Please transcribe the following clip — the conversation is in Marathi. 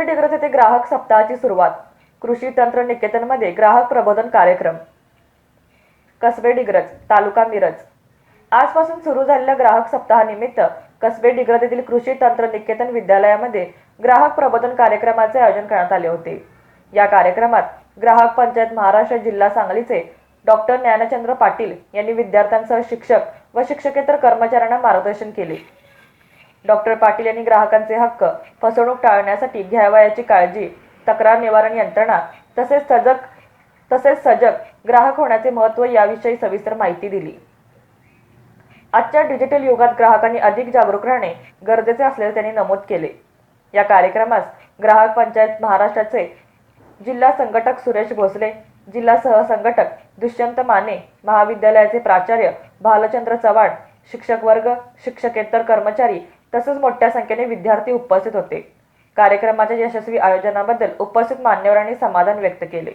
डिग्रज येथे ग्राहक सप्ताहाची सुरुवात. कृषी तंत्र निकेतनमध्ये ग्राहक प्रबोधन कार्यक्रम. कसबे डिग्रज तालुका मिरज. आजपासून सुरू झालेल्या ग्राहक सप्ताहानिमित्त कसबे डिग्रज येथील कृषी तंत्र निकेतन विद्यालयामध्ये ग्राहक प्रबोधन कार्यक्रमाचे आयोजन करण्यात आले होते. या कार्यक्रमात ग्राहक पंचायत महाराष्ट्र जिल्हा सांगलीचे डॉक्टर ज्ञानचंद्र पाटील यांनी विद्यार्थ्यांसह शिक्षक व शिक्षकेतर कर्मचाऱ्यांना मार्गदर्शन केले. डॉक्टर पाटील यांनी ग्राहकांचे हक्क फसवणूक टाळण्यासाठी घ्यावयाची काळजी तक्रार निवारण यंत्रणा तसेच सजग तसेच सजग ग्राहक होण्याचे महत्त्व याविषयी सविस्तर माहिती दिली. आजच्या डिजिटल युगात ग्राहकांनी अधिक जागरूक राहणे गरजेचे असल्याचे त्यांनी नमूद केले. या कार्यक्रमास ग्राहक पंचायत महाराष्ट्राचे जिल्हा संघटक सुरेश भोसले जिल्हा सहसंघटक दुष्यंत माने महाविद्यालयाचे प्राचार्य भालचंद्र चव्हाण शिक्षक वर्ग शिक्षकेतर कर्मचारी तसंच मोठ्या संख्येने विद्यार्थी उपस्थित होते. कार्यक्रमाच्या यशस्वी आयोजनाबद्दल उपस्थित मान्यवरांनी समाधान व्यक्त केले.